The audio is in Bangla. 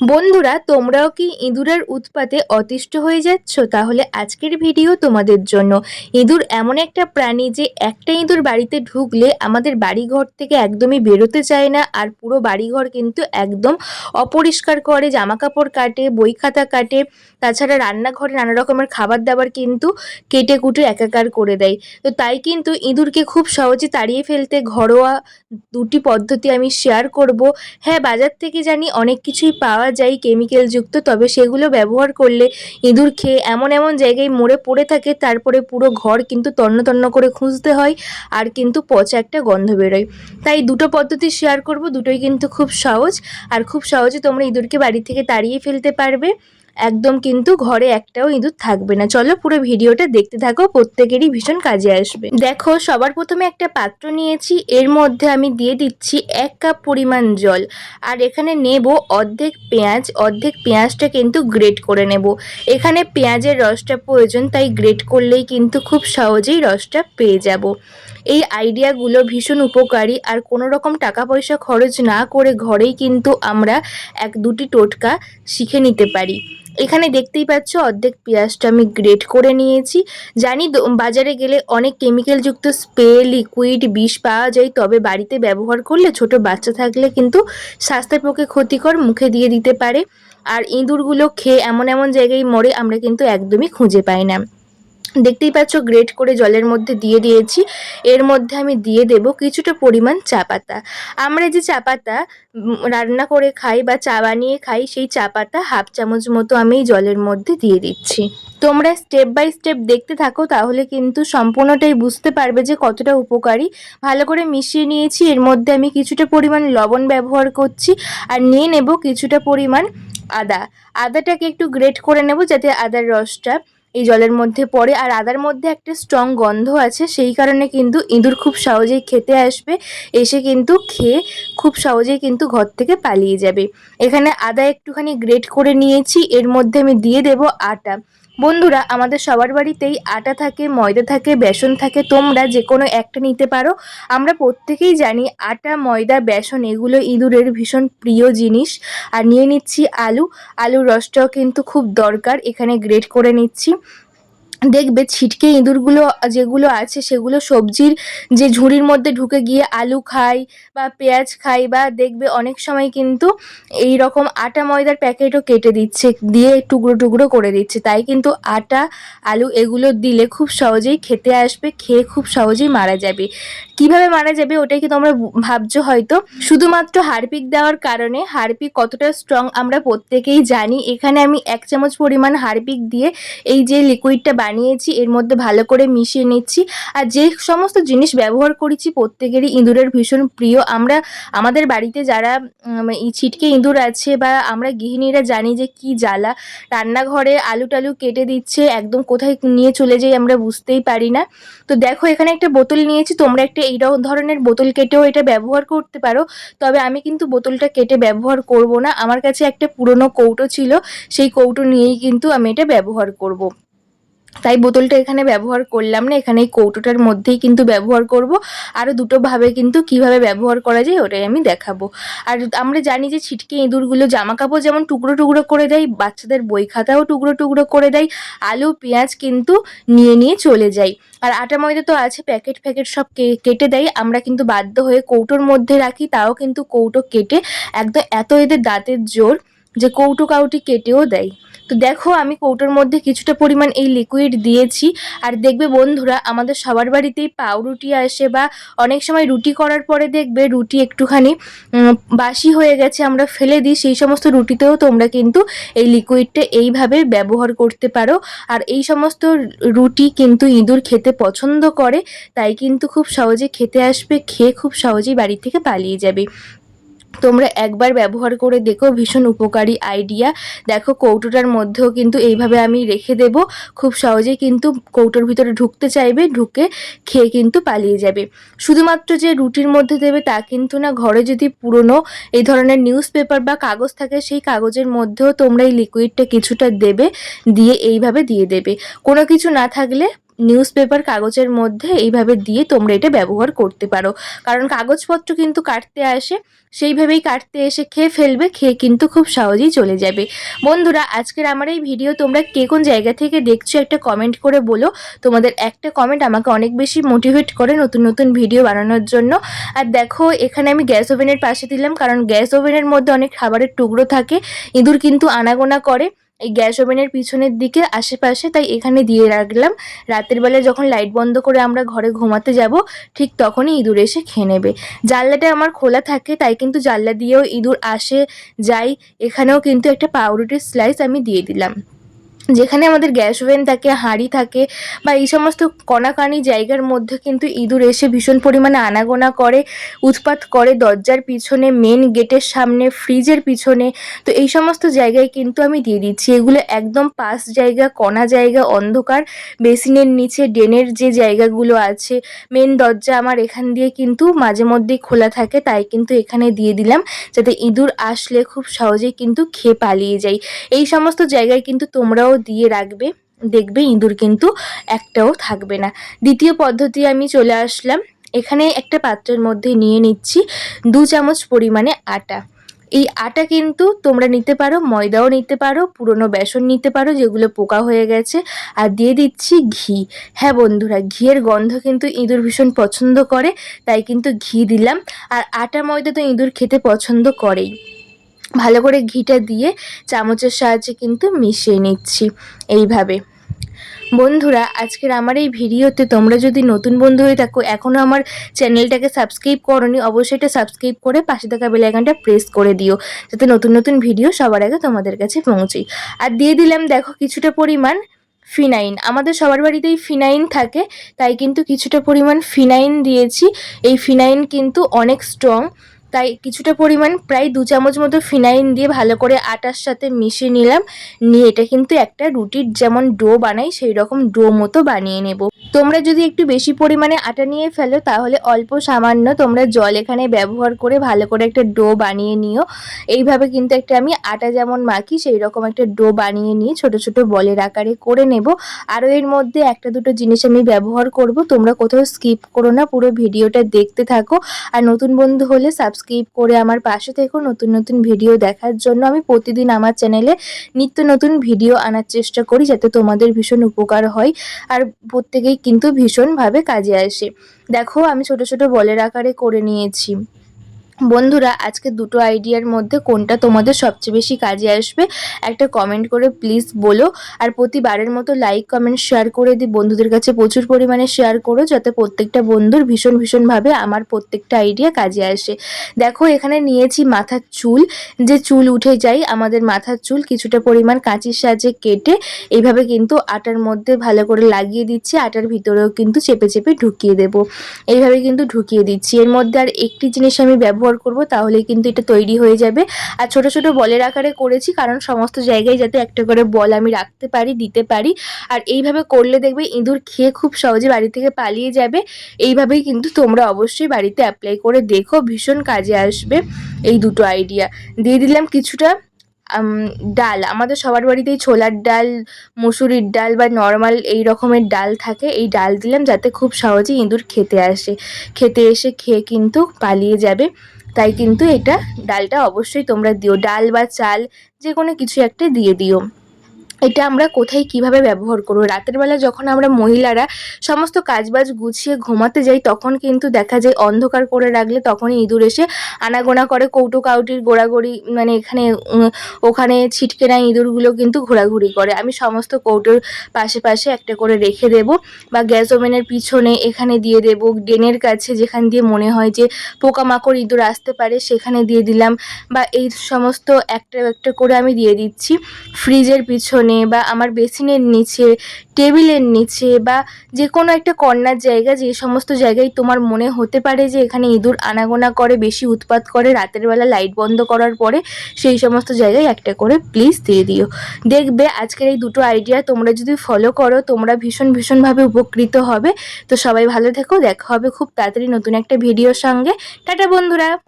বন্ধুরা, তোমরাও কি ইঁদুরের উৎপাতে অতিষ্ঠ হয়ে যাচ্ছ? তাহলে আজকের ভিডিও তোমাদের জন্য। ইঁদুর এমন একটা প্রাণী যে একটা ইঁদুর বাড়িতে ঢুকলে আমাদের বাড়িঘর থেকে একদমই বেরোতে চায় না আর পুরো বাড়িঘর কিন্তু একদম অপরিষ্কার করে জামা কাপড় কাটে, বই খাতা কাটে। তাছাড়া রান্নাঘরে নানা রকমের খাবার দাবার কিন্তু কেটে কুটে একাকার করে দেয়। তো তাই কিন্তু ইঁদুরকে খুব সহজে তাড়িয়ে ফেলতে ঘরোয়া দুটি পদ্ধতি আমি শেয়ার করব। হ্যাঁ বাজার থেকে জানি অনেক কিছুই পাওয়া যায় কেমিক্যালযুক্ত তবে সেগুলো ব্যবহার করলে ইঁদুর খেয়ে এমন এমন জায়গায় মরে পড়ে থাকে, তারপরে পুরো ঘর কিন্তু তন্ন তন্ন করে খুঁজতে হয় আর কিন্তু পচা একটা গন্ধ বেরোয়। তাই দুটো পদ্ধতি শেয়ার করব, দুটোই কিন্তু খুব সহজ। আর খুব সহজে তোমরা ইঁদুরকে বাড়ি থেকে তাড়িয়ে ফেলতে পারবে। একদম কিন্তু ঘরে একটাও ইঁদুর থাকবে না। চলো পুরো ভিডিওটা দেখতে থাকো, প্রত্যেকেরই ভীষণ কাজে আসবে। দেখো, সবার প্রথমে একটা পাত্র নিয়েছি, এর মধ্যে আমি দিয়ে দিচ্ছি এক কাপ পরিমাণ জল, আর এখানে নেব অর্ধেক পেঁয়াজ, অর্ধেক পেঁয়াজটা কিন্তু গ্রেট করে নেব। এখানে পেঁয়াজের রসটা প্রয়োজন, তাই গ্রেট করলেই কিন্তু খুব সহজেই রসটা পেয়ে যাব। এই আইডিয়াগুলো ভীষণ উপকারী, আর কোনো রকম টাকা পয়সা খরচ না করে ঘরেই কিন্তু আমরা এক দুটি টোটকা শিখে নিতে পারি। এখানে দেখতেই পাচ্ছ অর্ধেক পেঁয়াজটা আমি গ্রেট করে নিয়েছি। জানি বাজারে গেলে অনেক কেমিক্যালযুক্ত স্প্রে লিকুইড বিষ পাওয়া যায়, তবে বাড়িতে ব্যবহার করলে ছোট বাচ্চা থাকলে কিন্তু স্বাস্থ্যের পক্ষে ক্ষতিকর, মুখে দিয়ে দিতে পারে। আর ইঁদুরগুলো খেয়ে এমন এমন জায়গায় মরে আমরা কিন্তু একদমই খুঁজে পাই না। দেখতেই পাচ্ছ গ্রেট করে জলের মধ্যে দিয়ে দিয়েছি। এর মধ্যে আমি দিয়ে দেব কিছুটা পরিমাণ চা পাতা। আমরা যে চা পাতা রান্না করে খাই বা চা বানিয়ে খাই, সেই চা পাতা হাফ চামচ মতো আমি জলের মধ্যে দিয়ে দিচ্ছি। তোমরা স্টেপ বাই স্টেপ দেখতে থাকো, তাহলে কিন্তু সম্পূর্ণটাই বুঝতে পারবে যে কতটা উপকারী। ভালো করে মিশিয়ে নিয়েছি, এর মধ্যে আমি কিছুটা পরিমাণ লবণ ব্যবহার করছি আর নিয়ে নেব কিছুটা পরিমাণ আদা। আদাটাকে একটু গ্রেট করে নেব যাতে আদার রসটা এই জলের মধ্যে পড়ে। আর আদার মধ্যে একটা স্ট্রং গন্ধ আছে, সেই কারণে কিন্তু ইঁদুর খুব সহজেই খেতে আসবে। এসে কিন্তু খেয়ে খুব সহজেই কিন্তু ঘর থেকে পালিয়ে যাবে। এখানে আদা একটুখানি গ্রেট করে নিয়েছি। এর মধ্যে আমি দিয়ে দেব আটা। বন্ধুরা, আমাদের সবার বাড়িতেই আটা থাকে, ময়দা থাকে, বেসন থাকে, তোমরা যে কোনো একটা নিতে পারো। আমরা প্রত্যেকেই জানি আটা, ময়দা, বেসন এগুলো ইঁদুরের ভীষণ প্রিয় জিনিস। আর নিয়ে নিচ্ছি আলু। আলুর রসটাও কিন্তু খুব দরকার, এখানে গ্রেট করে নিচ্ছি। দেখবে ছিটকে ইঁদুরগুলো, যেগুলো আছে সেগুলো সবজির যে ঝুড়ির মধ্যে ঢুকে গিয়ে আলু খায় বা পেঁয়াজ খায় বা দেখবে অনেক সময় কিন্তু এই রকম আটা ময়দার প্যাকেটও কেটে দিচ্ছে, দিয়ে টুকরো টুকরো করে দিচ্ছে। তাই কিন্তু আটা, আলু এগুলো দিলে খুব সহজেই খেতে আসবে, খেয়ে খুব সহজেই মারা যাবে। কীভাবে মারা যাবে ওটাই কি তোমরা ভাবছ হয়তো? শুধুমাত্র হারপিক দেওয়ার কারণে হারপিক কতটা স্ট্রং আমরা প্রত্যেকেই জানি। এখানে আমি এক চামচ পরিমাণ হারপিক দিয়ে এই যে লিকুইডটা বানিয়েছি, এর মধ্যে ভালো করে মিশিয়ে নিচ্ছি। আর যে সমস্ত জিনিস ব্যবহার করেছি প্রত্যেকেরই ইঁদুরের ভীষণ প্রিয়। আমরা, আমাদের বাড়িতে যারা ছিটকে ইঁদুর আছে বা আমরা গৃহিণীরা জানি যে কি জ্বালা, রান্নাঘরে আলু টালু কেটে দিচ্ছে, একদম কোথায় নিয়ে চলে যাই আমরা বুঝতেই পারি না। তো দেখো, এখানে একটা বোতল নিয়েছি, তোমরা একটা এই ধরনের বোতল কেটেও এটা ব্যবহার করতে পারো। তবে আমি কিন্তু বোতলটা কেটে ব্যবহার করব না। আমার কাছে একটা পুরনো কৌটো ছিল, সেই কৌটো নিয়েই কিন্তু আমি এটা ব্যবহার করব। তাই বোতলটা এখানে ব্যবহার করলাম না, এখানে এই কৌটোটার মধ্যেই কিন্তু ব্যবহার করব। আরও দুটো ভাবে কিন্তু কীভাবে ব্যবহার করা যায় ওটাই আমি দেখাবো। আর আমরা জানি যে ছিটকে ইঁদুরগুলো জামা কাপড় যেমন টুকরো টুকরো করে দেয়, বাচ্চাদের বই খাতাও টুকরো টুকরো করে দেয়, আলু, পেঁয়াজ কিন্তু নিয়ে নিয়ে চলে যায়। আর আটা ময়দা তো আছে, প্যাকেট ফ্যাকেট সব কেটে দেয়। আমরা কিন্তু বাধ্য হয়ে কৌটোর মধ্যে রাখি, তাও কিন্তু কৌটো কেটে একদম এত এদের দাঁতের জোর যে কৌটো কাউটি কেটেও দেয়। তো দেখো, আমি কৌটোর মধ্যে কিছুটা পরিমাণ এই লিকুইড দিয়েছি। আর দেখবে বন্ধুরা, আমাদের সবার বাড়িতেই পাউরুটি আসে বা অনেক সময় রুটি করার পরে দেখবে রুটি একটুখানি বাসি হয়ে গেছে, আমরা ফেলে দিই। সেই সমস্ত রুটিতেও তোমরা কিন্তু এই লিকুইডটা এইভাবে ব্যবহার করতে পারো। আর এই সমস্ত রুটি কিন্তু ইঁদুর খেতে পছন্দ করে, তাই কিন্তু খুব সহজে খেতে আসবে, খেয়ে খুব সহজেই বাড়ি থেকে পালিয়ে যাবে। তোমরা একবার ব্যবহার করে দেখো, ভীষণ উপকারী আইডিয়া দেখো, কৌটোটার মধ্যেও কিন্তু এইভাবে আমি রেখে দেব। খুব সহজেই কিন্তু কৌটোর ভিতরে ঢুকতে চাইবে, ঢুকে খেয়ে কিন্তু পালিয়ে যাবে। শুধুমাত্র যে রুটির মধ্যে দেবে তা কিন্তু না। ঘরে যদি পুরনো এই ধরনের নিউজ পেপার বা কাগজ থাকে, সেই কাগজের মধ্যেও তোমরা এই লিকুইডটা কিছুটা দেবে, দিয়ে এইভাবে দিয়ে দেবে। কোনো কিছু না থাকলে নিউজ পেপার কাগজের মধ্যে এইভাবে দিয়ে তোমরা এটা ব্যবহার করতে পারো। কারণ কাগজপত্র কিন্তু কাটতে আসে, সেইভাবেই কাটতে এসে খেয়ে ফেলবে, খেয়ে কিন্তু খুব সহজেই চলে যাবে। বন্ধুরা, আজকের আমার এই ভিডিও তোমরা কে কোন জায়গা থেকে দেখছ একটা কমেন্ট করে বলো। তোমাদের একটা কমেন্ট আমাকে অনেক বেশি মোটিভেট করে নতুন নতুন ভিডিও বানানোর জন্য। আর দেখো, এখানে আমি গ্যাস ওভেনের পাশে দিলাম, কারণ গ্যাস ওভেনের মধ্যে অনেক খাবারের টুকরো থাকে, ইঁদুর কিন্তু আনাগোনা করে। এই গ্যাস ওভেনের পিছনের দিকে আশেপাশে, তাই এখানে দিয়ে রাখলাম। রাতের বেলা যখন লাইট বন্ধ করে আমরা ঘরে ঘুমাতে যাব, ঠিক তখনই ইঁদুর এসে খেয়ে নেবে। জানলাটা আমার খোলা থাকে, তাই কিন্তু জানলা দিয়েও ইঁদুর আসে, যাই। এখানেও কিন্তু একটা পাউরুটির স্লাইস আমি দিয়ে দিলাম। যেখানে আমাদের গ্যাস ওভেন থাকে, হাঁড়ি থাকে বা এই সমস্ত কণাকানি জায়গার মধ্যে কিন্তু ইঁদুর এসে ভীষণ পরিমাণে আনাগোনা করে, উৎপাত করে দরজার পিছনে মেন গেটের সামনে ফ্রিজের পিছনে। তো এই সমস্ত জায়গায় কিন্তু আমি দিয়ে দিচ্ছি। এগুলো একদম পাস জায়গা, কণা জায়গা, অন্ধকার। বেসিনের নিচে, ড্রেনের যে জায়গাগুলো আছে মেন দরজা আমার এখান দিয়ে কিন্তু মাঝে মধ্যেই খোলা থাকে, তাই কিন্তু এখানে দিয়ে দিলাম যাতে ইঁদুর আসলে খুব সহজেই কিন্তু খেয়ে পালিয়ে যায়। এই সমস্ত জায়গায় কিন্তু তোমরাও দিয়ে রাখবে, দেখবে ইঁদুর কিন্তু একটাও থাকবে না। দ্বিতীয় পদ্ধতি আমি চলে আসলাম। এখানে একটা পাত্রের মধ্যে নিয়ে নিচ্ছি দু চামচ পরিমাণে আটা। এই আটা কিন্তু তোমরা নিতে পারো, ময়দাও নিতে পারো, পুরনো বেসন নিতে পারো, যেগুলো পোকা হয়ে গেছে। আর দিয়ে দিচ্ছি ঘি। হ্যাঁ বন্ধুরা, ঘিয়ের গন্ধ কিন্তু ইঁদুর ভীষণ পছন্দ করে, তাই কিন্তু ঘি দিলাম। আর আটা ময়দা তো ইঁদুর খেতে পছন্দ করেই। ভালো করে ঘিটা দিয়ে চামচের সাহায্যে কিন্তু মিশিয়ে নিচ্ছি এইভাবে। বন্ধুরা, আজকের আমার এই ভিডিওতে তোমরা যদি নতুন বন্ধু হয়ে থাকো, এখনও আমার চ্যানেলটাকে সাবস্ক্রাইব করনি, অবশ্যই এটা সাবস্ক্রাইব করে পাশে থাকা বেলাইকানটা প্রেস করে দিও, যাতে নতুন নতুন ভিডিও সবার আগে তোমাদের কাছে পৌঁছই আর দিয়ে দিলাম, দেখো কিছুটা পরিমাণ ফিনাইন। আমাদের সবার বাড়িতেই ফিনাইন থাকে, তাই কিন্তু কিছুটা পরিমাণ ফিনাইন দিয়েছি। এই ফিনাইন কিন্তু অনেক স্ট্রং তাই কিছুটা পরিমাণ প্রায় দু চামচ মতো ফিনাইন দিয়ে ভালো করে আটার সাথে মিশিয়ে নিলাম। নিয়ে এটা কিন্তু একটা রুটির যেমন ডো বানাই সেই রকম ডো মতো বানিয়ে নেব। তোমরা যদি একটু বেশি পরিমাণে আটা নিয়ে ফেলো, তাহলে অল্প সামান্য তোমরা জল এখানে ব্যবহার করে ভালো করে একটা ডো বানিয়ে নিও। এইভাবে কিন্তু একটা আমি আটা যেমন মাখি সেই রকম একটা ডো বানিয়ে নিয়ে ছোট ছোট বলের আকারে করে নেব। আরও এর মধ্যে একটা দুটো জিনিস আমি ব্যবহার করব, তোমরা কোথাও স্কিপ করো না, পুরো ভিডিওটা দেখতে থাকো। আর নতুন বন্ধু হলে সাবস্ক্রাইব করে আমার পাশে থেকো, নতুন নতুন ভিডিও দেখার জন্য। আমি প্রতিদিন আমার চ্যানেলে নিত্য নতুন ভিডিও আনার চেষ্টা করি, যাতে তোমাদের ভীষণ উপকার হয়। আর প্রত্যেকেই কিন্তু ভীষণভাবে কাজে আসে। দেখো আমি ছোট ছোট বলের আকারে করে নিয়েছি। বন্ধুরা, আজকে দুটো আইডিয়ার মধ্যে কোনটা তোমাদের সবচেয়ে বেশি কাজে আসবে, একটা কমেন্ট করে প্লিজ বলো। আর প্রতিবারের মতো লাইক কমেন্ট শেয়ার করে দিই। বন্ধুদের কাছে প্রচুর পরিমাণে শেয়ার করো, যাতে প্রত্যেকটা বন্ধুর ভীষণ ভীষণভাবে আমার প্রত্যেকটা আইডিয়া কাজে আসে। দেখো, এখানে নিয়েছি মাথার চুল। যে চুল উঠে যায়, আমাদের মাথার চুল কিছুটা পরিমাণ কাঁচির সাহায্যে কেটে এইভাবে কিন্তু আটার মধ্যে ভালো করে লাগিয়ে দিচ্ছি। আটার ভিতরেও কিন্তু চেপে চেপে ঢুকিয়ে দেব। এইভাবে কিন্তু ঢুকিয়ে দিচ্ছি। এর মধ্যে আর একটি জিনিস আমি ব্যবহার ব্যবহার করব, তাহলেই কিন্তু এটা তৈরি হয়ে যাবে। আর ছোট ছোট বলের আকারে করেছি, কারণ সমস্ত জায়গায় যাতে একটা করে বল আমি রাখতে পারি, দিতে পারি। আর এইভাবে করলে দেখবে ইঁদুর খেয়ে খুব সহজে বাড়ি থেকে পালিয়ে যাবে। এইভাবেই কিন্তু তোমরা অবশ্যই বাড়িতে অ্যাপ্লাই করে দেখো, ভীষণ কাজে আসবে এই দুটো আইডিয়া দিয়ে দিলাম কিছুটা ডাল। আমাদের সবার বাড়িতেই ছোলার ডাল, মুসুরির ডাল বা নর্মাল এই রকমের ডাল থাকে, এই ডাল দিলাম যাতে খুব সহজে ইঁদুর খেতে আসে। খেতে এসে খেয়ে কিন্তু পালিয়ে যাবে। তাই কিন্তু এটা ডালটা অবশ্যই তোমরা দিও। ডাল বা চাল যে কোনো কিছু একটা দিয়ে দিও। এটা আমরা কোথায় কীভাবে ব্যবহার করব? রাতের বেলা যখন আমরা মহিলারা সমস্ত কাজবাজ গুছিয়ে ঘুমাতে যাই, তখন কিন্তু দেখা যায় অন্ধকার করে রাখলে তখনই ইঁদুর এসে আনাগোনা করে, কৌটো কাউটির গোড়াগড়ি মানে এখানে ওখানে ছিটকে না ইঁদুরগুলো কিন্তু ঘোরাঘুরি করে। আমি সমস্ত কৌটোর পাশে পাশে একটা করে রেখে দেব বা গ্যাস ওভেনের পিছনে এখানে দিয়ে দেব ড্রেনের কাছে যেখান দিয়ে মনে হয় যে পোকামাকড় ইঁদুর আসতে পারে, সেখানে দিয়ে দিলাম বা এই সমস্ত একটা একটা করে আমি দিয়ে দিচ্ছি। ফ্রিজের পিছনে পিছনে বা আমার বেসিনের নিচে, টেবিলের নিচে বা যে কোনো একটা কর্নার জায়গা, যে সমস্ত জায়গায় তোমার মনে হতে পারে যে এখানে ইঁদুর আনাগোনা করে, বেশি উৎপাত করে, রাতের বেলা লাইট বন্ধ করার পরে সেই সমস্ত জায়গায় একটা করে প্লিজ দিয়ে দিও। দেখবে আজকের এই দুটো আইডিয়া তোমরা যদি ফলো করো, তোমরা ভীষণ ভীষণভাবে উপকৃত হবে। তো সবাই ভালো থেকো, দেখা হবে খুব তাড়াতাড়ি নতুন একটা ভিডিওর সঙ্গে। টাটা বন্ধুরা!